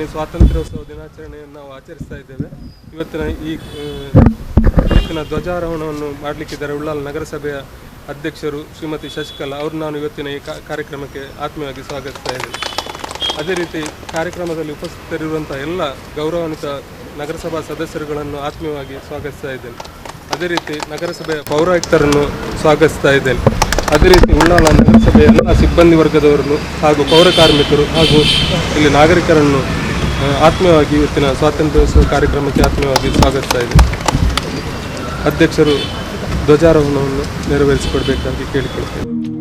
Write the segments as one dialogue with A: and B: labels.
A: ಎಪ್ಪತ್ತೊಂಬತ್ತನೇ ಸ್ವಾತಂತ್ರ್ಯೋತ್ಸವ ದಿನಾಚರಣೆಯನ್ನು ನಾವು ಆಚರಿಸ್ತಾ ಇದ್ದೇವೆ. ಇವತ್ತಿನ ಈ ಇವತ್ತಿನ ಧ್ವಜಾರೋಹಣವನ್ನು ಮಾಡಲಿಕ್ಕಿದ್ದಾರೆ ಉಳ್ಳಾಲ ನಗರಸಭೆಯ ಅಧ್ಯಕ್ಷರು ಶ್ರೀಮತಿ ಶಶಿಕಲಾ. ಅವರು ನಾನು ಇವತ್ತಿನ ಈ ಕಾರ್ಯಕ್ರಮಕ್ಕೆ ಆತ್ಮೀಯವಾಗಿ ಸ್ವಾಗತಿಸ್ತಾ ಇದ್ದೇನೆ. ಅದೇ ರೀತಿ ಕಾರ್ಯಕ್ರಮದಲ್ಲಿ ಉಪಸ್ಥಿತರಿರುವಂಥ ಎಲ್ಲ ಗೌರವಾನ್ವಿತ ನಗರಸಭಾ ಸದಸ್ಯರುಗಳನ್ನು ಆತ್ಮೀಯವಾಗಿ ಸ್ವಾಗತಿಸ್ತಾ ಇದ್ದೇನೆ. ಅದೇ ರೀತಿ ನಗರಸಭೆಯ ಪೌರಾಯುಕ್ತರನ್ನು ಸ್ವಾಗತಿಸ್ತಾ ಇದ್ದೇನೆ. ಅದೇ ರೀತಿ ಉಳ್ಳಾಲ ನಗರಸಭೆಯ ಎಲ್ಲ ಸಿಬ್ಬಂದಿ ವರ್ಗದವರನ್ನು ಹಾಗೂ ಪೌರ ಕಾರ್ಮಿಕರು ಹಾಗೂ ಇಲ್ಲಿ ನಾಗರಿಕರನ್ನು ಆತ್ಮೀಯವಾಗಿ ಇವತ್ತಿನ ಸ್ವಾತಂತ್ರ್ಯೋತ್ಸವ ಕಾರ್ಯಕ್ರಮಕ್ಕೆ ಆತ್ಮೀಯವಾಗಿ ಸ್ವಾಗತಿಸ್ತಾ ಇದೆ. ಅಧ್ಯಕ್ಷರು ಧ್ವಜಾರೋಹಣವನ್ನು ನೆರವೇರಿಸಿಕೊಡ್ಬೇಕಾಗಿ ಕೇಳಿಕೊಳ್ತೇನೆ.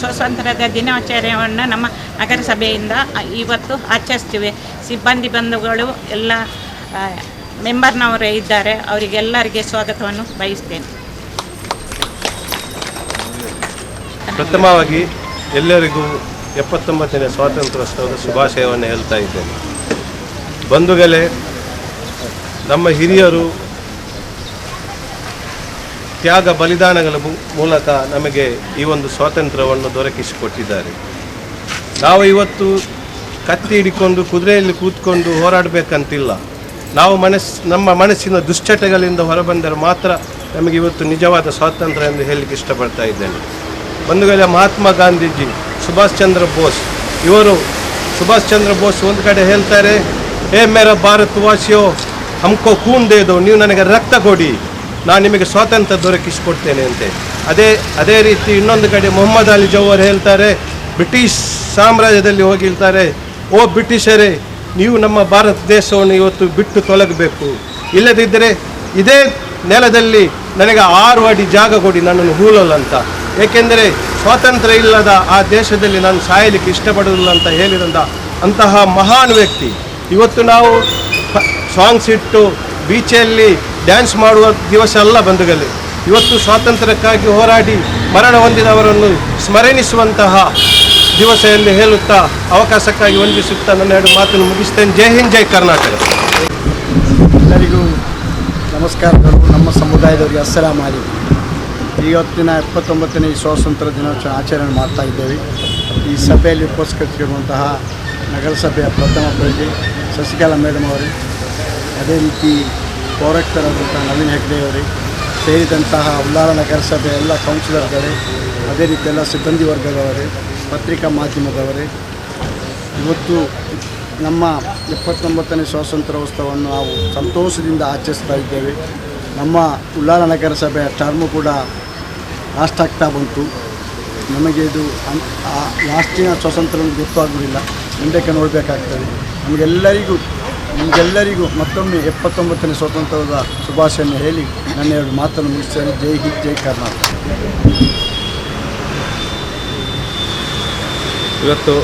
B: ಸ್ವಾತಂತ್ರ್ಯದ ದಿನಾಚರಣೆಯನ್ನು ನಮ್ಮ ನಗರಸಭೆಯಿಂದ ಇವತ್ತು ಆಚರಿಸ್ತೀವಿ. ಸಿಬ್ಬಂದಿ ಬಂಧುಗಳು ಎಲ್ಲ ಮೆಂಬರ್ನವರೇ ಇದ್ದಾರೆ. ಅವರಿಗೆಲ್ಲರಿಗೆ ಸ್ವಾಗತವನ್ನು ಬಯಸ್ತೇನೆ.
C: ಪ್ರಥಮವಾಗಿ ಎಲ್ಲರಿಗೂ ಎಪ್ಪತ್ತೊಂಬತ್ತನೇ ಸ್ವಾತಂತ್ರ್ಯೋತ್ಸವದ ಶುಭಾಶಯವನ್ನು ಹೇಳ್ತಾ ಇದ್ದೇನೆ. ಬಂಧುಗಳೇ, ನಮ್ಮ ಹಿರಿಯರು ತ್ಯಾಗ ಬಲಿದಾನಗಳ ಮೂಲಕ ನಮಗೆ ಈ ಒಂದು ಸ್ವಾತಂತ್ರ್ಯವನ್ನು ದೊರಕಿಸಿಕೊಟ್ಟಿದ್ದಾರೆ. ನಾವು ಇವತ್ತು ಕತ್ತಿ ಹಿಡಿಕೊಂಡು, ಕುದುರೆಯಲ್ಲಿ ಕೂತ್ಕೊಂಡು ಹೋರಾಡಬೇಕಂತಿಲ್ಲ. ನಾವು ಮನಸ್ಸು ನಮ್ಮ ಮನಸ್ಸಿನ ದುಶ್ಚಟಗಳಿಂದ ಹೊರಬಂದರೆ ಮಾತ್ರ ನಮಗೆ ಇವತ್ತು ನಿಜವಾದ ಸ್ವಾತಂತ್ರ್ಯ ಎಂದು ಹೇಳಲಿಕ್ಕೆ ಇಷ್ಟಪಡ್ತಾ ಇದ್ದೇನೆ. ಬಂಧುಗಳೇ ಮಹಾತ್ಮ ಗಾಂಧೀಜಿ, ಸುಭಾಷ್ ಚಂದ್ರ ಬೋಸ್, ಇವರು ಸುಭಾಷ್ ಚಂದ್ರ ಬೋಸ್ ಒಂದು ಕಡೆ ಹೇಳ್ತಾರೆ ಏ ಮೇರ ಭಾರತವಾಸಿಯೋ, ಹಮ್ಕೋ ಕೂನ್ ದೇದು, ನೀವು ನನಗೆ ರಕ್ತ ಕೊಡಿ. ನಾನು ನಿಮಗೆ ಸ್ವಾತಂತ್ರ್ಯ ದೊರಕಿಸಿಕೊಡ್ತೇನೆ ಅಂತೆ ಅದೇ ಅದೇ ರೀತಿ ಇನ್ನೊಂದು ಕಡೆ ಮೊಹಮ್ಮದ್ ಅಲಿ ಜೌಹರ್ ಹೇಳ್ತಾರೆ, ಬ್ರಿಟಿಷ್ ಸಾಮ್ರಾಜ್ಯದಲ್ಲಿ ಹೋಗಿ ಹೇಳ್ತಾರೆ, ಓ ಬ್ರಿಟಿಷರೇ, ನೀವು ನಮ್ಮ ಭಾರತ ದೇಶವನ್ನು ಇವತ್ತು ಬಿಟ್ಟು ತೊಲಗಬೇಕು. ಇಲ್ಲದಿದ್ದರೆ ಇದೇ ನೆಲದಲ್ಲಿ ನನಗೆ ಆರು ಅಡಿ ಜಾಗ ಕೊಡಿ, ನನ್ನನ್ನು ಹೂಲಲ್ಲ ಅಂತ. ಏಕೆಂದರೆ ಸ್ವಾತಂತ್ರ್ಯ ಇಲ್ಲದ ಆ ದೇಶದಲ್ಲಿ ನಾನು ಸಾಯಲಿಕ್ಕೆ ಇಷ್ಟಪಡೋದಿಲ್ಲ ಅಂತ ಹೇಳಿದಂತ ಅಂತಹ ಮಹಾನ್ ವ್ಯಕ್ತಿ. ಇವತ್ತು ನಾವು ಸಾಂಗ್ಸ್ ಇಟ್ಟು ಬೀಚಲ್ಲಿ ಡ್ಯಾನ್ಸ್ ಮಾಡುವ ದಿವಸ ಅಲ್ಲ ಬಂಧುಗಳೇ. ಇವತ್ತು ಸ್ವಾತಂತ್ರ್ಯಕ್ಕಾಗಿ ಹೋರಾಡಿ ಮರಣ ಹೊಂದಿದವರನ್ನು ಸ್ಮರಣಿಸುವಂತಹ ದಿವಸ ಎಂದು ಹೇಳುತ್ತಾ ಅವಕಾಶಕ್ಕಾಗಿ ವಂದಿಸುತ್ತಾ ನನ್ನ ಎರಡು ಮಾತನ್ನು ಮುಗಿಸ್ತೇನೆ. ಜೈ ಹಿಂದ್, ಜೈ ಕರ್ನಾಟಕ.
D: ಎಲ್ಲರಿಗೂ ನಮಸ್ಕಾರಗಳು. ನಮ್ಮ ಸಮುದಾಯದವರಿಗೆ ಅಸ್ಸಲಾಮ್ ಆಲಿ ಇವತ್ತಿನ ಎಪ್ಪತ್ತೊಂಬತ್ತನೇ ಸ್ವಾತಂತ್ರ್ಯ ದಿನಾಚರಣೆ ಆಚರಣೆ ಮಾಡ್ತಾ ಇದ್ದೇವೆ. ಈ ಸಭೆಯಲ್ಲಿ ಉಪಸ್ಕರಿಸಿರುವಂತಹ ನಗರಸಭೆಯ ಪ್ರಥಮ ಪ್ರಜೆ ಶಶಿಕಲಾ ಮೇಡಮ್ ಅವರು. ಅದೇ ರೀತಿ ಪೌರಾಯುಕ್ತರಾದಂತಹ ನವೀನ್ ಹೆಗ್ಡೆ ಅವರೇ, ಸೇರಿದಂತಹ ಉಲ್ಲಾರ ನಗರಸಭೆ ಎಲ್ಲ ಕೌನ್ಸಿಲರ್ಗಳೇ, ಅದೇ ರೀತಿ ಎಲ್ಲ ಸಿಬ್ಬಂದಿ ವರ್ಗದವರೇ, ಪತ್ರಿಕಾ ಮಾಧ್ಯಮದವರೇ, ಇವತ್ತು ನಮ್ಮ ಎಪ್ಪತ್ತೊಂಬತ್ತನೇ ಸ್ವಾತಂತ್ರ್ಯೋತ್ಸವವನ್ನು ನಾವು ಸಂತೋಷದಿಂದ ಆಚರಿಸ್ತಾ ಇದ್ದೇವೆ. ನಮ್ಮ ಉಲ್ಲಾರ ನಗರಸಭೆಯ ಟರ್ಮು ಕೂಡ ಲಾಸ್ಟ್ ಆಗ್ತಾ ಬಂತು. ನಮಗೆ ಇದು ಅನ್- ಲಾಸ್ಟಿನ ಸ್ವಾತಂತ್ರ್ಯ ಗೊತ್ತಾಗುವುದಿಲ್ಲ. ಮುಂದಕ್ಕೆ ನೋಡಬೇಕಾಗ್ತದೆ. ನಮಗೆಲ್ಲರಿಗೂ ನಿಮಗೆಲ್ಲರಿಗೂ ಮತ್ತೊಮ್ಮೆ ಎಪ್ಪತ್ತೊಂಬತ್ತನೇ ಸ್ವಾತಂತ್ರ್ಯದ ಶುಭಾಶಯನ್ನು ಹೇಳಿ ನನ್ನ ಎರಡು ಮಾತನ್ನು ಮುಗಿಸ್ತೇನೆ. ಜೈ ಹಿಂದ್, ಜೈ ಕರ್ನಾಟಕ.
E: ಇವತ್ತು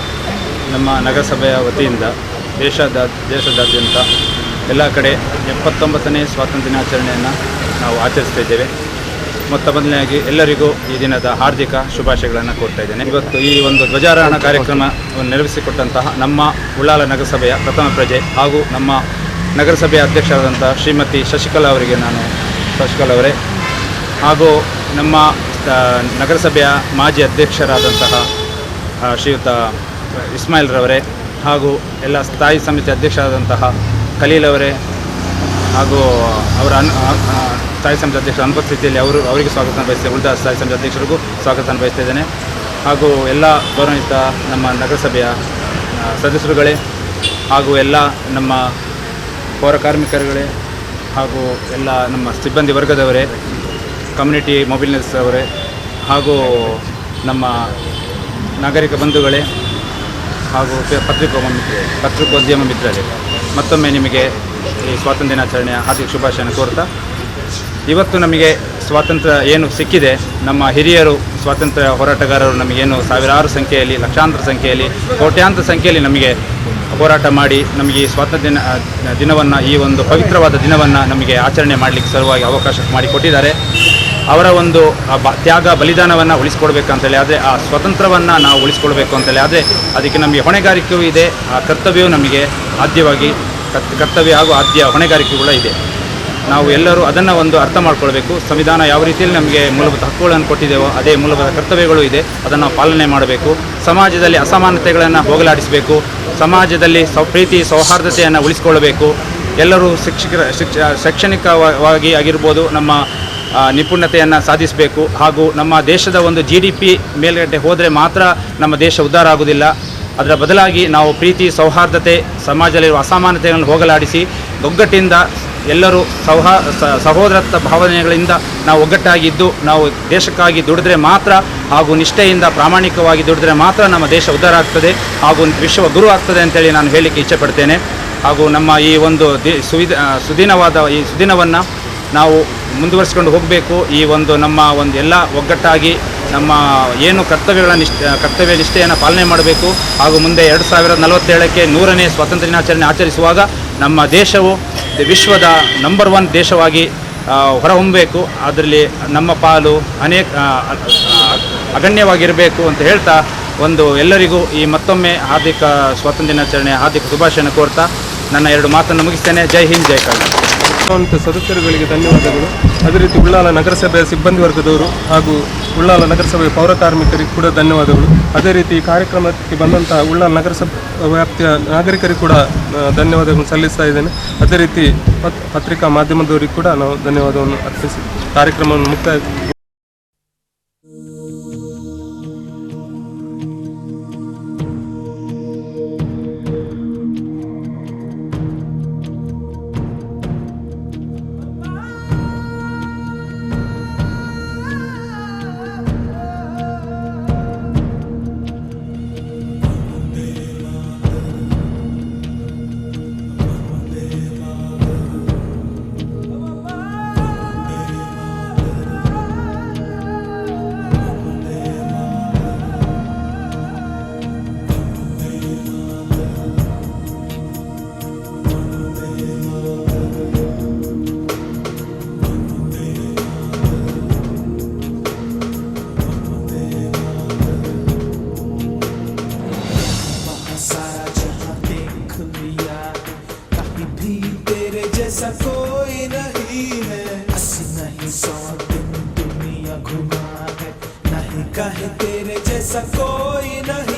E: ನಮ್ಮ ನಗರಸಭೆಯ ವತಿಯಿಂದ ದೇಶದ ದೇಶದಾದ್ಯಂತ ಎಲ್ಲ ಕಡೆ ಎಪ್ಪತ್ತೊಂಬತ್ತನೇ ಸ್ವಾತಂತ್ರ್ಯ ದಿನಾಚರಣೆಯನ್ನು ನಾವು ಆಚರಿಸ್ತಾ ಇದ್ದೇವೆ. ಮೊತ್ತ ಮೊದಲನೆಯಾಗಿ ಎಲ್ಲರಿಗೂ ಈ ದಿನದ ಹಾರ್ದಿಕ ಶುಭಾಶಯಗಳನ್ನು ಕೋರ್ತಾ ಇದ್ದೇನೆ. ಇವತ್ತು ಈ ಒಂದು ಧ್ವಜಾರೋಹಣ ಕಾರ್ಯಕ್ರಮವನ್ನು ನೆರವೇರಿಸಿಕೊಟ್ಟಂತಹ ನಮ್ಮ ಉಳ್ಳಾಲ ನಗರಸಭೆಯ ಪ್ರಥಮ ಪ್ರಜೆ ಹಾಗೂ ನಮ್ಮ ನಗರಸಭೆಯ ಅಧ್ಯಕ್ಷರಾದಂಥ ಶ್ರೀಮತಿ ಶಶಿಕಲಾ ಅವರಿಗೆ ನಾನು ಶಶಿಕಲಾ ಅವರೇ ಹಾಗೂ ನಮ್ಮ ನಗರಸಭೆಯ ಮಾಜಿ ಅಧ್ಯಕ್ಷರಾದಂತಹ ಶ್ರೀಯುತ ಇಸ್ಮಾಯಿಲ್ ರವರೇ ಹಾಗೂ ಎಲ್ಲ ಸ್ಥಾಯಿ ಸಮಿತಿ ಅಧ್ಯಕ್ಷರಾದಂತಹ ಖಲೀಲ್ ಅವರೇ ಹಾಗೂ ಅವರ ಸ್ಥಾಯಿ ಸಮಿತಿ ಅಧ್ಯಕ್ಷರ ಅನುಪಸ್ಥಿತಿಯಲ್ಲಿ ಅವರು ಅವರಿಗೆ ಸ್ವಾಗತ ಬಯಸ್ತೇನೆ ಉಳಿದ ಸ್ಥಾಯಿ ಸಮಿತಿ ಅಧ್ಯಕ್ಷರಿಗೂ ಸ್ವಾಗತ ಬಯಸ್ತಿದ್ದೇನೆ. ಹಾಗೂ ಎಲ್ಲ ಗೌರವಿತ ನಮ್ಮ ನಗರಸಭೆಯ ಸದಸ್ಯರುಗಳೇ, ಹಾಗೂ ಎಲ್ಲ ನಮ್ಮ ಪೌರ ಕಾರ್ಮಿಕರುಗಳೇ, ಹಾಗೂ ಎಲ್ಲ ನಮ್ಮ ಸಿಬ್ಬಂದಿ ವರ್ಗದವರೇ, ಕಮ್ಯುನಿಟಿ ಮೊಬಿಲ್ನೆಸ್ ಅವರೇ, ಹಾಗೂ ನಮ್ಮ ನಾಗರಿಕ ಬಂಧುಗಳೇ, ಹಾಗೂ ಪತ್ರಿಕೋಮ ಪತ್ರಿಕೋದ್ಯಮ ಮಿತ್ರರೇ. ಮತ್ತೊಮ್ಮೆ ನಿಮಗೆ ಈ ಸ್ವಾತಂತ್ರ್ಯ ದಿನಾಚರಣೆಯ ಹಾರ್ದಿಕ ಶುಭಾಶಯನ ಕೋರ್ತಾ ಇವತ್ತು ನಮಗೆ ಸ್ವಾತಂತ್ರ್ಯ ಏನು ಸಿಕ್ಕಿದೆ, ನಮ್ಮ ಹಿರಿಯರು ಸ್ವಾತಂತ್ರ್ಯ ಹೋರಾಟಗಾರರು ನಮಗೇನು ಸಾವಿರಾರು ಸಂಖ್ಯೆಯಲ್ಲಿ, ಲಕ್ಷಾಂತರ ಸಂಖ್ಯೆಯಲ್ಲಿ, ಕೋಟ್ಯಾಂತರ ಸಂಖ್ಯೆಯಲ್ಲಿ ನಮಗೆ ಹೋರಾಟ ಮಾಡಿ, ನಮಗೆ ಈ ಸ್ವಾತಂತ್ರ್ಯ ದಿನ ದಿನವನ್ನು, ಈ ಒಂದು ಪವಿತ್ರವಾದ ದಿನವನ್ನು ನಮಗೆ ಆಚರಣೆ ಮಾಡಲಿಕ್ಕೆ ಸಲುವಾಗಿ ಅವಕಾಶ ಮಾಡಿಕೊಟ್ಟಿದ್ದಾರೆ. ಅವರ ಒಂದು ಬ, ತ್ಯಾಗ, ಬಲಿದಾನವನ್ನು ಉಳಿಸ್ಕೊಡ್ಬೇಕಂತೇಳಿ ಆದರೆ, ಆ ಸ್ವತಂತ್ರವನ್ನು ನಾವು ಉಳಿಸ್ಕೊಳ್ಬೇಕು ಅಂತೇಳಿ ಆದರೆ, ಅದಕ್ಕೆ ನಮಗೆ ಹೊಣೆಗಾರಿಕೆಯೂ ಇದೆ, ಆ ಕರ್ತವ್ಯವೂ ನಮಗೆ ಆದ್ಯವಾಗಿ ಕರ್ತ ಕರ್ತವ್ಯ ಹಾಗೂ ಆದ್ಯ ಹೊಣೆಗಾರಿಕೆ ಕೂಡ ಇದೆ. ನಾವು ಎಲ್ಲರೂ ಅದನ್ನು ಒಂದು ಅರ್ಥ ಮಾಡ್ಕೊಳ್ಬೇಕು. ಸಂವಿಧಾನ ಯಾವ ರೀತಿಯಲ್ಲಿ ನಮಗೆ ಮೂಲಭೂತ ಹಕ್ಕುಗಳನ್ನು ಕೊಟ್ಟಿದ್ದೇವೋ ಅದೇ ಮೂಲಭೂತ ಕರ್ತವ್ಯಗಳು ಇದೆ. ಅದನ್ನು ಪಾಲನೆ ಮಾಡಬೇಕು. ಸಮಾಜದಲ್ಲಿ ಅಸಮಾನತೆಗಳನ್ನು ಹೋಗಲಾಡಿಸಬೇಕು. ಸಮಾಜದಲ್ಲಿ ಸೌ, ಪ್ರೀತಿ, ಸೌಹಾರ್ದತೆಯನ್ನು ಉಳಿಸಿಕೊಳ್ಳಬೇಕು ಎಲ್ಲರೂ ಶಿಕ್ಷಕರ, ಶಿಕ್ಷ, ಶೈಕ್ಷಣಿಕವಾಗಿ ಆಗಿರ್ಬೋದು ನಮ್ಮ ನಿಪುಣತೆಯನ್ನು ಸಾಧಿಸಬೇಕು. ಹಾಗೂ ನಮ್ಮ ದೇಶದ ಒಂದು ಜಿ ಡಿ ಪಿ ಮೇಲ್ಗಡೆ ಹೋದರೆ ಮಾತ್ರ ನಮ್ಮ ದೇಶ ಉದ್ಧಾರ ಆಗುವುದಿಲ್ಲ. ಅದರ ಬದಲಾಗಿ ನಾವು ಪ್ರೀತಿ, ಸೌಹಾರ್ದತೆ, ಸಮಾಜದಲ್ಲಿರುವ ಅಸಮಾನತೆಗಳನ್ನು ಹೋಗಲಾಡಿಸಿ ಒಗ್ಗಟ್ಟಿಂದ ಎಲ್ಲರೂ ಸೌಹಾ ಸಹೋದರತ್ವ ಭಾವನೆಗಳಿಂದ ನಾವು ಒಗ್ಗಟ್ಟಾಗಿದ್ದು, ನಾವು ದೇಶಕ್ಕಾಗಿ ದುಡಿದ್ರೆ ಮಾತ್ರ ಹಾಗೂ ನಿಷ್ಠೆಯಿಂದ ಪ್ರಾಮಾಣಿಕವಾಗಿ ದುಡಿದ್ರೆ ಮಾತ್ರ ನಮ್ಮ ದೇಶ ಉದ್ಧಾರ ಆಗ್ತದೆ ಹಾಗೂ ವಿಶ್ವ ಗುರು ಆಗ್ತದೆ ಅಂತೇಳಿ ನಾನು ಹೇಳಲಿಕ್ಕೆ ಇಚ್ಛೆಪಡ್ತೇನೆ. ಹಾಗೂ ನಮ್ಮ ಈ ಒಂದು ದಿ ಸುದಿನವಾದ ಈ ಸುದಿನವನ್ನು ನಾವು ಮುಂದುವರಿಸಿಕೊಂಡು ಹೋಗಬೇಕು. ಈ ಒಂದು ನಮ್ಮ ಒಂದು ಎಲ್ಲ ಒಗ್ಗಟ್ಟಾಗಿ ನಮ್ಮ ಏನು ಕರ್ತವ್ಯಗಳ ನಿಷ್ಠ, ಕರ್ತವ್ಯ ನಿಷ್ಠೆಯನ್ನು ಪಾಲನೆ ಮಾಡಬೇಕು. ಹಾಗೂ ಮುಂದೆ ಎರಡು ಸಾವಿರದ ನಲವತ್ತೇಳಕ್ಕೆ ನೂರನೇ ಸ್ವಾತಂತ್ರ್ಯ ದಿನಾಚರಣೆ ಆಚರಿಸುವಾಗ ನಮ್ಮ ದೇಶವು ವಿಶ್ವದ ನಂಬರ್ ಒನ್ ದೇಶವಾಗಿ ಹೊರಹೊಮ್ಮಬೇಕು ಅದರಲ್ಲಿ ನಮ್ಮ ಪಾಲು ಅನೇಕ ಅಗಣ್ಯವಾಗಿರಬೇಕು ಅಂತ ಹೇಳ್ತಾ ಒಂದು ಎಲ್ಲರಿಗೂ ಈ ಮತ್ತೊಮ್ಮೆ ಹಾರ್ದಿಕ ಸ್ವಾತಂತ್ರ್ಯ ದಿನಾಚರಣೆ, ಹಾರ್ದಿಕ ಶುಭಾಶಯನ ಕೋರ್ತಾ ನನ್ನ ಎರಡು ಮಾತನ್ನು ಮುಗಿಸ್ತೇನೆ. ಜೈ ಹಿಂದ್, ಜೈ ಕರ್ನಾಟಕ.
A: ಅಂತ ಸದಸ್ಯರುಗಳಿಗೆ ಧನ್ಯವಾದಗಳು. ಅದೇ ರೀತಿ ಉಳ್ಳಾಲ ನಗರಸಭೆಯ ಸಿಬ್ಬಂದಿ ವರ್ಗದವರು ಹಾಗೂ ಉಳ್ಳಾಲ ನಗರಸಭೆಯ ಪೌರ ಕಾರ್ಮಿಕರಿಗೆ ಕೂಡ ಧನ್ಯವಾದಗಳು. ಅದೇ ರೀತಿ ಈ ಕಾರ್ಯಕ್ರಮಕ್ಕೆ ಬಂದಂತಹ ಉಳ್ಳಾಲ ನಗರಸಭೆ ವ್ಯಾಪ್ತಿಯ ನಾಗರಿಕರಿಗೆ ಕೂಡ ಧನ್ಯವಾದಗಳನ್ನು ಸಲ್ಲಿಸ್ತಾ ಇದ್ದೇನೆ. ಅದೇ ರೀತಿ ಪತ್- ಪತ್ರಿಕಾ ಮಾಧ್ಯಮದವರಿಗೆ ಕೂಡ ನಾವು ಧನ್ಯವಾದವನ್ನು ಅರ್ಪಿಸಿ, ಕಾರ್ಯಕ್ರಮವನ್ನು ಮುಕ್ತಾಯ
F: ऐसा कोई नहीं